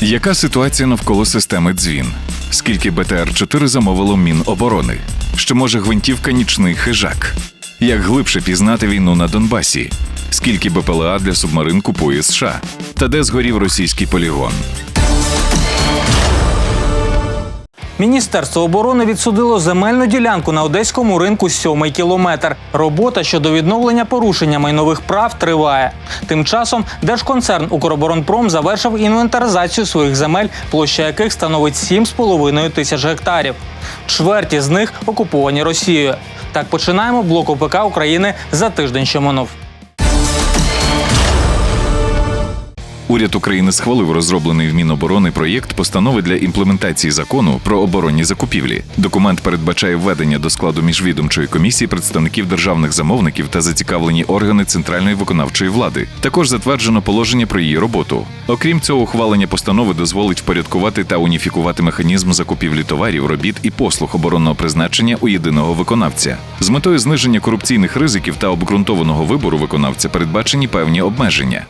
Яка ситуація навколо системи дзвін? Скільки БТР-4 замовило Міноборони? Що може гвинтівка нічний хижак? Як глибше пізнати війну на Донбасі? Скільки БПЛА для субмарин купує США? Та де згорів російський полігон? Міністерство оборони відсудило земельну ділянку на одеському ринку сьомий кілометр. Робота щодо відновлення порушення майнових прав триває. Тим часом держконцерн Укроборонпром завершив інвентаризацію своїх земель, площа яких становить 7,5 тисяч гектарів. Чверті з них окуповані Росією. Так починаємо блок ОПК України за тиждень, що минув. Уряд України схвалив розроблений в Міноборони проєкт постанови для імплементації закону про оборонні закупівлі. Документ передбачає введення до складу міжвідомчої комісії представників державних замовників та зацікавлені органи центральної виконавчої влади. Також затверджено положення про її роботу. Окрім цього, ухвалення постанови дозволить впорядкувати та уніфікувати механізм закупівлі товарів, робіт і послуг оборонного призначення у єдиного виконавця. З метою зниження корупційних ризиків та обґрунтованого вибору виконавця передбачені певні обмеження.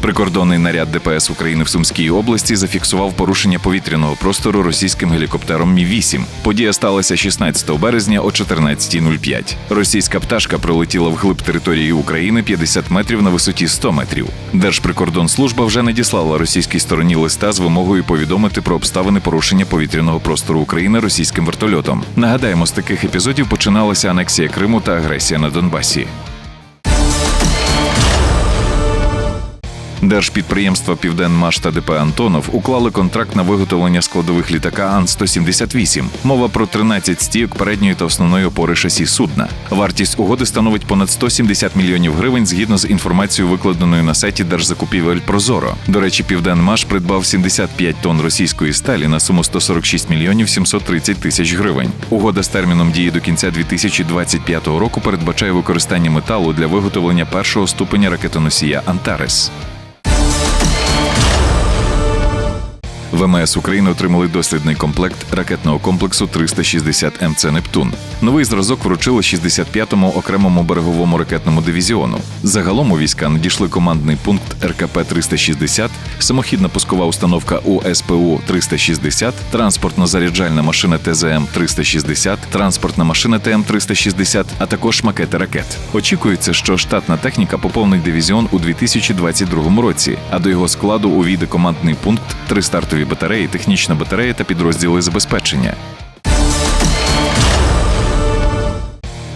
Прикордонний наряд ДПС України в Сумській області зафіксував порушення повітряного простору російським гелікоптером Мі 8 Подія сталася 16 березня о 14.05. Російська пташка пролетіла вглиб території України 50 метрів на висоті 100 метрів. Держприкордонслужба вже надіслала російській стороні листа з вимогою повідомити про обставини порушення повітряного простору України російським вертольотом. Нагадаємо, з таких епізодів починалася анексія Криму та агресія на Донбасі. Держпідприємства Південмаш та ДП Антонов уклали контракт на виготовлення складових літака Ан-178. Мова про 13 стійок передньої та основної опори шасі судна. Вартість угоди становить понад 170 мільйонів гривень згідно з інформацією, викладеною на сайті Держзакупівель Прозоро. До речі, Південмаш придбав 75 тонн російської сталі на суму 146 мільйонів 730 тисяч гривень. Угода з терміном дії до кінця 2025 року передбачає використання металу для виготовлення першого ступеня ракетоносія Антарес. ВМС України отримали дослідний комплект ракетного комплексу 360 МЦ Нептун. Новий зразок вручили 65-му окремому береговому ракетному дивізіону. Загалом у війська надійшли командний пункт РКП 360, самохідна пускова установка УСПУ 360, транспортно-заряджальна машина ТЗМ 360, транспортна машина ТМ 360, а також макети ракет. Очікується, що штатна техніка поповнить дивізіон у 2022 році, а до його складу увійде командний пункт, три стартові батареї, технічна батарея та підрозділи забезпечення.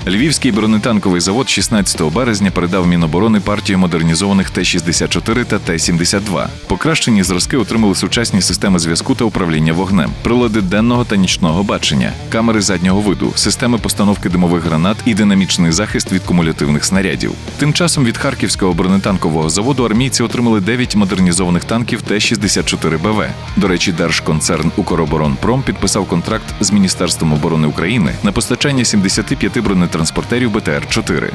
Львівський бронетанковий завод 16 березня передав Міноборони партію модернізованих Т-64 та Т-72. Покращені зразки отримали сучасні системи зв'язку та управління вогнем, прилади денного та нічного бачення, камери заднього виду, системи постановки димових гранат і динамічний захист від кумулятивних снарядів. Тим часом від харківського бронетанкового заводу армійці отримали 9 модернізованих танків Т-64 БВ. До речі, держконцерн Укроборонпром підписав контракт з Міністерством оборони України на постачання 75 бронетанків транспортерів БТР-4.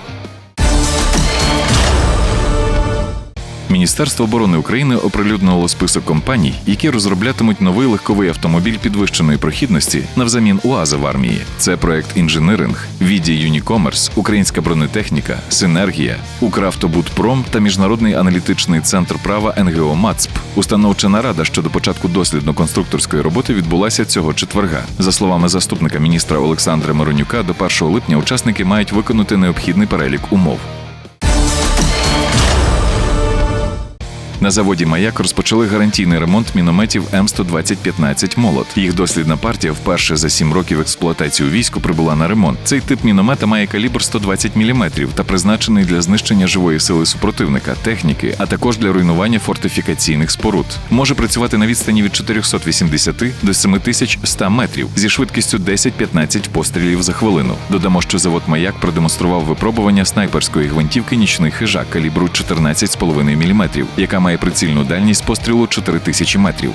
Міністерство оборони України оприлюднило список компаній, які розроблятимуть новий легковий автомобіль підвищеної прохідності навзамін УАЗа в армії. Це проект інженеринг, Віді Юнікомерс, Українська бронетехніка, Синергія, Укравтобудпром та Міжнародний аналітичний центр права НГО МАЦП. Установча нарада щодо початку дослідно-конструкторської роботи відбулася цього четверга. За словами заступника міністра Олександра Миронюка, до 1 липня учасники мають виконати необхідний перелік умов. На заводі Маяк розпочали гарантійний ремонт мінометів М12015 молот. Їх дослідна партія вперше за сім років експлуатації у війську прибула на ремонт. Цей тип міномета має калібр 120 мм та призначений для знищення живої сили супротивника, техніки, а також для руйнування фортифікаційних споруд. Може працювати на відстані від 480 до 7100 метрів зі швидкістю 10-15 пострілів за хвилину. Додамо, що завод Маяк продемонстрував випробування снайперської гвинтівки нічний хижак калібру 14,5 мм, яка має прицільну дальність пострілу 4000 метрів.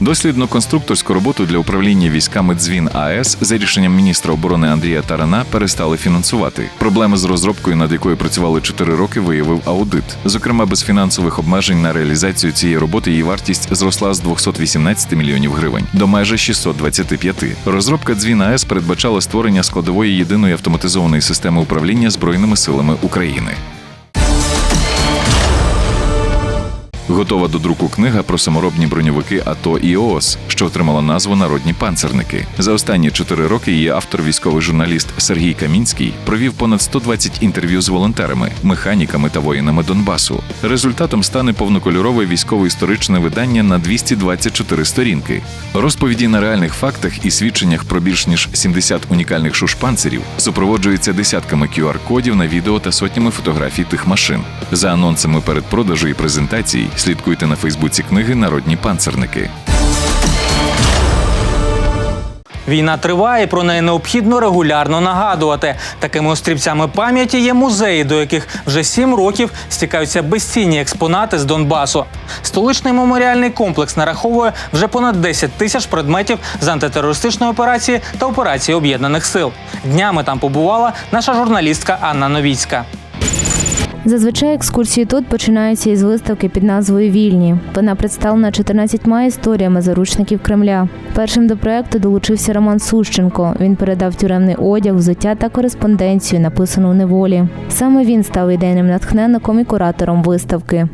Дослідно-конструкторську роботу для управління військами Дзвін АЕС за рішенням міністра оборони Андрія Тарана перестали фінансувати. Проблеми з розробкою, над якою працювали 4 роки, виявив аудит. Зокрема, без фінансових обмежень на реалізацію цієї роботи її вартість зросла з 218 мільйонів гривень до майже 625. Розробка Дзвін АЕС передбачала створення складової єдиної автоматизованої системи управління збройними силами України. Готова до друку книга про саморобні броньовики АТО і ООС, що отримала назву Народні панцерники. За останні чотири роки її автор, військовий журналіст Сергій Камінський, провів понад 120 інтерв'ю з волонтерами, механіками та воїнами Донбасу. Результатом стане повнокольорове військово-історичне видання на 224 сторінки. Розповіді на реальних фактах і свідченнях про більш ніж 70 унікальних шушпанцерів супроводжуються десятками QR-кодів на відео та сотнями фотографій тих машин. За анонсами передпродажу і презентацій слідкуйте на Фейсбуці книги Народні панцерники. Війна триває, про неї необхідно регулярно нагадувати. Такими острівцями пам'яті є музеї, до яких вже сім років стікаються безцінні експонати з Донбасу. Столичний меморіальний комплекс нараховує вже понад 10 тисяч предметів з антитерористичної операції та операції об'єднаних сил. Днями там побувала наша журналістка Анна Новіцька. Зазвичай екскурсії тут починаються із виставки під назвою Вільні. Вона представлена 14 історіями заручників Кремля. Першим до проекту долучився Роман Сущенко. Він передав тюремний одяг, взуття та кореспонденцію, написану в неволі. Саме він став ідейним натхненником і куратором виставки.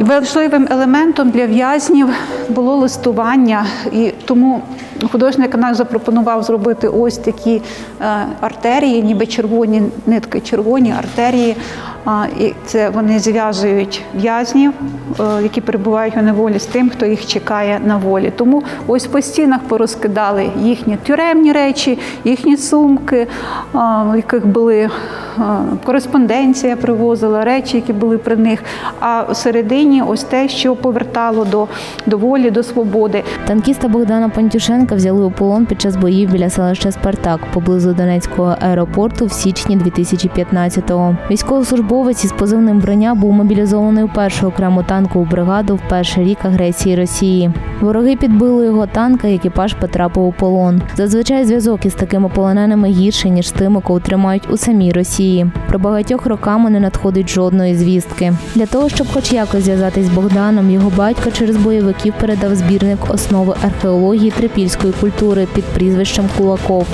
Важливим елементом для в'язнів було листування, і тому художник наш запропонував зробити ось такі е, артерії, ніби червоні нитки, червоні артерії. І це вони зв'язують в'язнів, е, які перебувають у неволі, з тим, хто їх чекає на волі. Тому ось по стінах порозкидали їхні тюремні речі, їхні сумки, в яких були кореспонденція привозила, речі, які були при них. А всередині ось те, що повертало до, до волі, до свободи. Танкіста Богдана Пантюшенка взяли у полон під час боїв біля селища Спартак поблизу Донецького аеропорту в січні 2015-го. Військовослужбовець із позивним броня був мобілізований у першу окрему танкову бригаду в перший рік агресії Росії. Вороги підбили його танка, екіпаж потрапив у полон. Зазвичай зв'язок із такими полоненими гірший, ніж тими, кого тримають у самій Росії. Про багатьох роками не надходить жодної звістки. Для того, щоб хоч якось зв'язатись з Богданом, його батько через бойовиків передав збірник основи археології трипільської культури під прізвищем Кулаков.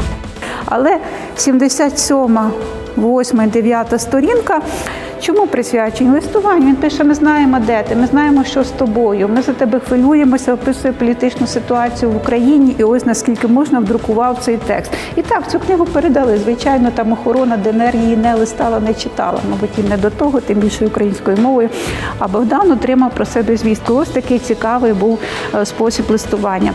Але 77, 8, 9 сторінка. Чому присвячені листуванню? Він пише: ми знаємо, де ти, ми знаємо, що з тобою. Ми за тебе хвилюємося, описує політичну ситуацію в Україні, і ось наскільки можна вдрукував цей текст. І так, цю книгу передали. Звичайно, там охорона ДНР її не листала, не читала. Мабуть, і не до того, тим більше українською мовою. А Богдан отримав про себе звістку. Ось такий цікавий був е, спосіб листування.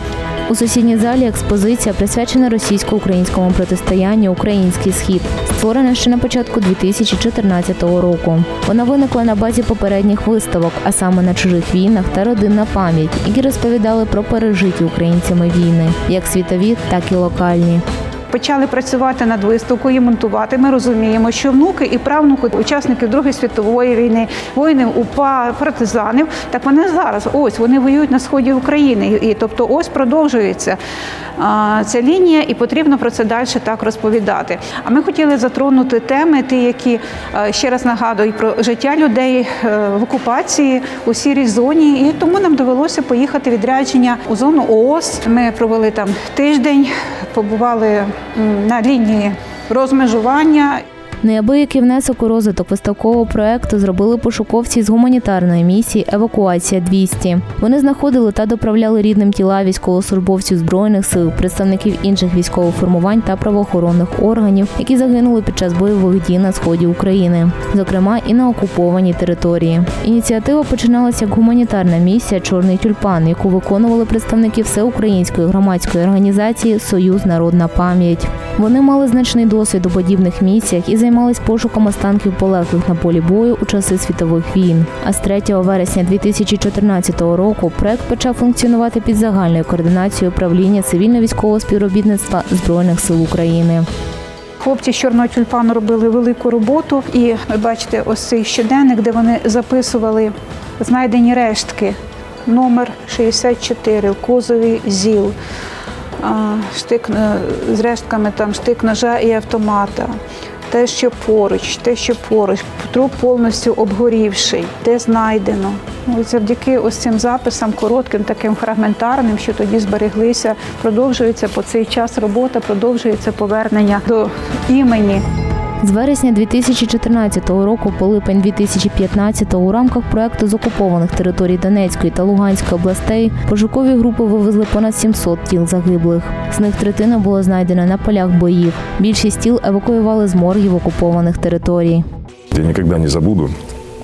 У сусідній залі експозиція присвячена російсько-українському протистоянню Український схід, створена ще на початку 2014 року. Вона виникла на базі попередніх виставок, а саме на чужих війнах та родинна пам'ять, які розповідали про пережиті українцями війни, як світові, так і локальні. Почали працювати над виставкою, монтувати. Ми розуміємо, що внуки і правнуки учасників Другої світової війни, воїнів УПА, партизанів, так вони зараз ось вони воюють на сході України. І тобто, ось продовжується а, ця лінія, і потрібно про це далі так розповідати. А ми хотіли затронути теми, ті, які е, ще раз нагадують про життя людей е, в окупації у сірій зоні. І тому нам довелося поїхати відрядження у зону ООС. Ми провели там тиждень, побували на лінії розмежування. Неабиякий внесок у розвиток виставкового проекту зробили пошуковці з гуманітарної місії Евакуація 200 Вони знаходили та доправляли рідним тіла військовослужбовців збройних сил, представників інших військових формувань та правоохоронних органів, які загинули під час бойових дій на сході України, зокрема і на окупованій території. Ініціатива починалася як гуманітарна місія Чорний тюльпан, яку виконували представники всеукраїнської громадської організації Союз Народна пам'ять. Вони мали значний досвід у подібних місіях і займались пошуком останків полеглих на полі бою у часи світових війн. А з 3 вересня 2014 року проект почав функціонувати під загальною координацією управління цивільно-військового співробітництва збройних сил України. Хлопці з чорного тюльпану робили велику роботу, і ви бачите ось цей щоденник, де вони записували знайдені рештки номер 64 в кузові ЗІЛ. Штик е, з рештками там штик ножа і автомата. Те, що поруч, те, що поруч, труп повністю обгорівший, де знайдено. Ось завдяки ось цим записам, коротким, таким фрагментарним, що тоді збереглися, продовжується по цей час робота, продовжується повернення до імені. З вересня 2014 року по липень 2015 у рамках проекту з окупованих територій Донецької та Луганської областей пошукові групи вивезли понад 700 тіл загиблих. З них третина була знайдена на полях боїв. Більшість тіл евакуювали з моргів окупованих територій. Я ніколи не забуду.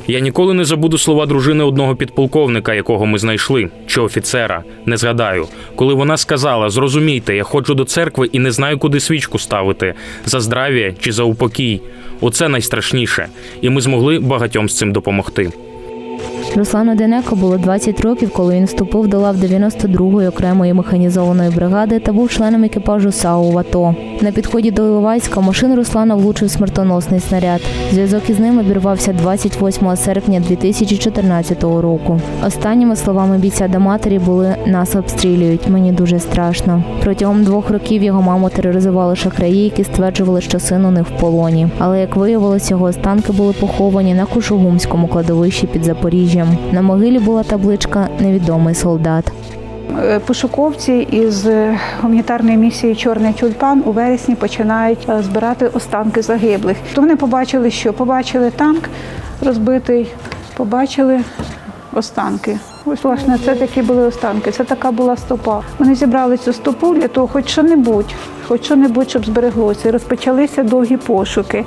Я ніколи не забуду слова дружини одного підполковника, якого ми знайшли, чи офіцера, не згадаю, коли вона сказала: зрозумійте, я ходжу до церкви і не знаю, куди свічку ставити за здрав'я чи за упокій. Оце найстрашніше, і ми змогли багатьом з цим допомогти. Руслану Денеко було 20 років, коли він вступив до лав 92-ї окремої механізованої бригади та був членом екіпажу САУ в АТО. На підході до Іловайська машину Руслана влучив смертоносний снаряд. Зв'язок із ним обірвався 28 серпня 2014 року. Останніми словами бійця до матері були нас обстрілюють. Мені дуже страшно. Протягом двох років його маму тероризували шахраї, які стверджували, що син у них в полоні. Але як виявилось, його останки були поховані на Кушугумському кладовищі під Запоріжжям. На могилі була табличка Невідомий солдат. Е, Пошуковці із е, гуманітарної місії Чорний тюльпан у вересні починають е, збирати останки загиблих. То вони побачили, що побачили танк розбитий, побачили останки. Ось власне це такі були останки. Це така була стопа. Вони зібрали цю стопу для того, хоч що-небудь, хоч що-небудь, щоб збереглося. І розпочалися довгі пошуки.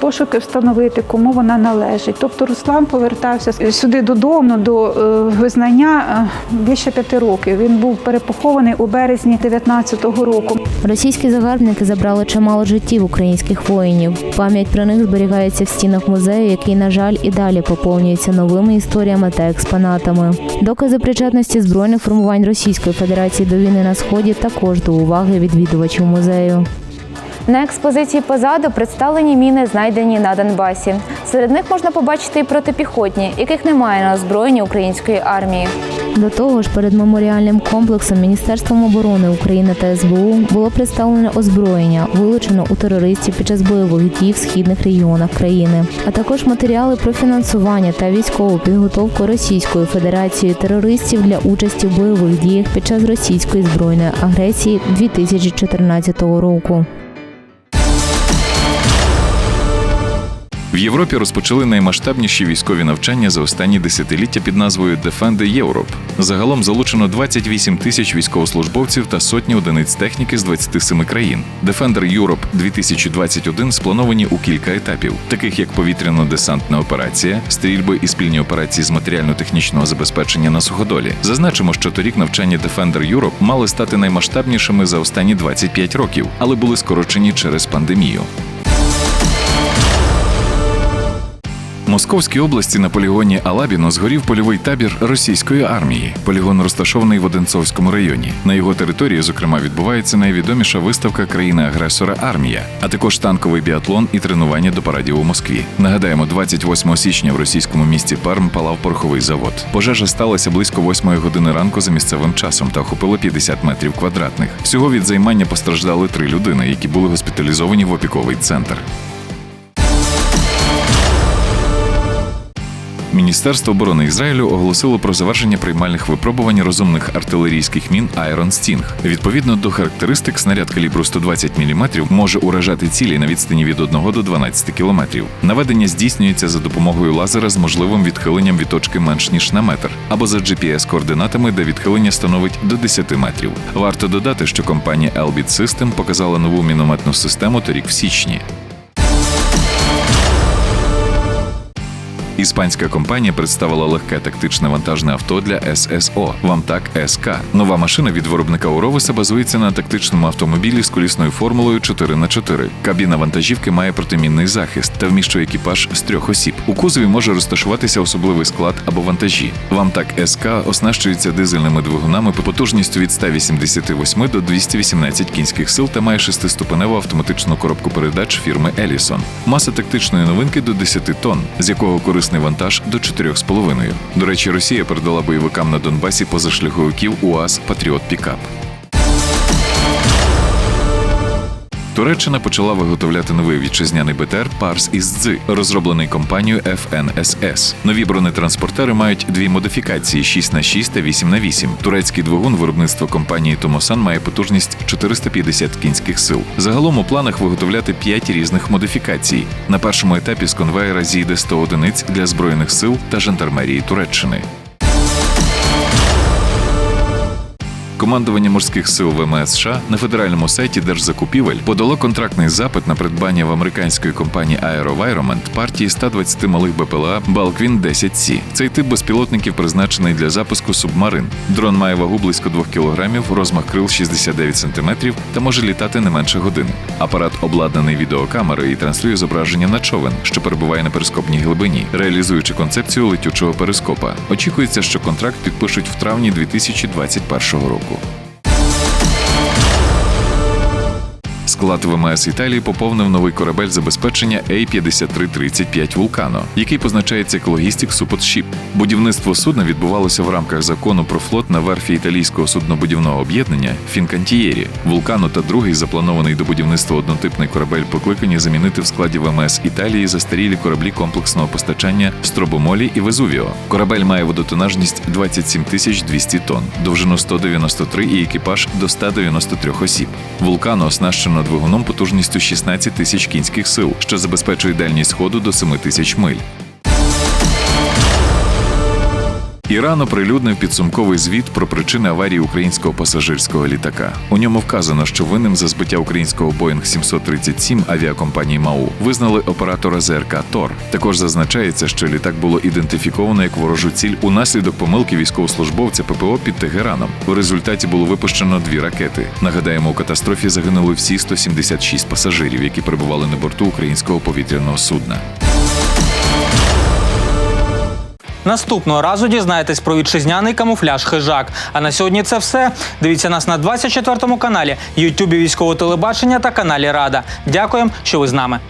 Пошуки встановити, кому вона належить. Тобто Руслан повертався сюди додому до е, визнання е, більше п'яти років. Він був перепохований у березні 19-го року. Російські загарбники забрали чимало життів українських воїнів. Пам'ять про них зберігається в стінах музею, який, на жаль, і далі поповнюється новими історіями та експонатами. Докази причетності збройних формувань Російської Федерації до війни на сході також до уваги відвідувачів музею. На експозиції позаду представлені міни, знайдені на Донбасі. Серед них можна побачити і протипіхотні, яких немає на озброєнні української армії. До того ж, перед меморіальним комплексом Міністерством оборони України та СБУ було представлене озброєння, вилучено у терористів під час бойових дій в східних регіонах країни, а також матеріали про фінансування та військову підготовку Російською Федерацією терористів для участі в бойових діях під час російської збройної агресії 2014 року. В Європі розпочали наймасштабніші військові навчання за останні десятиліття під назвою Defender Europe. Загалом залучено 28 тисяч військовослужбовців та сотні одиниць техніки з 27 країн. Defender Europe 2021 сплановані у кілька етапів, таких як повітряно-десантна операція, стрільби і спільні операції з матеріально-технічного забезпечення на суходолі. Зазначимо, що торік навчання Defender Europe мали стати наймасштабнішими за останні 25 років, але були скорочені через пандемію. Московській області на полігоні Алабіно згорів польовий табір російської армії. Полігон розташований в Одинцовському районі. На його території, зокрема, відбувається найвідоміша виставка країни-агресора Армія, а також танковий біатлон і тренування до парадів у Москві. Нагадаємо, 28 січня в російському місті Перм палав пороховий завод. Пожежа сталася близько 8 години ранку за місцевим часом та охопила 50 метрів квадратних. Всього від займання постраждали три людини, які були госпіталізовані в опіковий центр. Міністерство оборони Ізраїлю оголосило про завершення приймальних випробувань розумних артилерійських мін Iron Sting. Відповідно до характеристик, снаряд калібру 120 мм може уражати цілі на відстані від 1 до 12 км. Наведення здійснюється за допомогою лазера з можливим відхиленням від точки менш ніж на метр, або за GPS-координатами, де відхилення становить до 10 метрів. Варто додати, що компанія Elbit System показала нову мінометну систему торік в січні. Іспанська компанія представила легке тактичне вантажне авто для ССО Вамтак СК. Нова машина від виробника Уровиса базується на тактичному автомобілі з колісною формулою 4х4. Кабіна вантажівки має протимінний захист та вміщує екіпаж з трьох осіб. У кузові може розташуватися особливий склад або вантажі. Вамтак СК оснащується дизельними двигунами по потужністю від 188 до 218 кінських сил та має шестиступеневу автоматичну коробку передач фірми Елісон. Маса тактичної новинки до 10 тонн, з якого корисний одночасний вантаж до 4,5. До речі, Росія передала бойовикам на Донбасі позашляховиків УАЗ Патріот Пікап. Туреччина почала виготовляти новий вітчизняний БТР Парс із Дзи, розроблений компанією FNSS. Нові бронетранспортери мають дві модифікації: 6 на 6 та 8 на 8 Турецький двигун виробництва компанії Томосан має потужність 450 кінських сил. Загалом у планах виготовляти 5 різних модифікацій. На першому етапі з конвейера зійде 100 одиниць для збройних сил та жандармерії Туреччини. Командування морських сил ВМС США на федеральному сайті держзакупівель подало контрактний запит на придбання в американської компанії AeroVironment партії 120 малих БПЛА Балквін 10 c Цей тип безпілотників призначений для запуску субмарин. Дрон має вагу близько 2 кг, розмах крил 69 см та може літати не менше години. Апарат обладнаний відеокамерою і транслює зображення на човен, що перебуває на перископній глибині, реалізуючи концепцію летючого перископа. Очікується, що контракт підпишуть в травні 2021 року. Público. Склад ВМС Італії поповнив новий корабель забезпечення A-5335 Вулкано, який позначається як Logistic Support Ship. Будівництво судна відбувалося в рамках закону про флот на верфі італійського суднобудівного об'єднання Фінкантієрі. Вулкано та другий запланований до будівництва однотипний корабель покликані замінити в складі ВМС Італії застарілі кораблі комплексного постачання Стробомолі і Везувіо. Корабель має водотонажність 27 тисяч 200 тонн, довжину 193 і екіпаж до 193 осіб. Вулкано оснащено двигуном потужністю 16 тисяч кінських сил, що забезпечує дальність ходу до 7 тисяч миль. Іран оприлюднив підсумковий звіт про причини аварії українського пасажирського літака. У ньому вказано, що винним за збиття українського Boeing 737 авіакомпанії МАУ визнали оператора ЗРК ТОР. Також зазначається, що літак було ідентифіковано як ворожу ціль унаслідок помилки військовослужбовця ППО під Тегераном. В результаті було випущено дві ракети. Нагадаємо, у катастрофі загинули всі 176 пасажирів, які перебували на борту українського повітряного судна. Наступного разу дізнаєтесь про вітчизняний камуфляж хижак. А на сьогодні це все. Дивіться нас на 24 каналі, Ютубі військового телебачення та каналі Рада. Дякуємо, що ви з нами.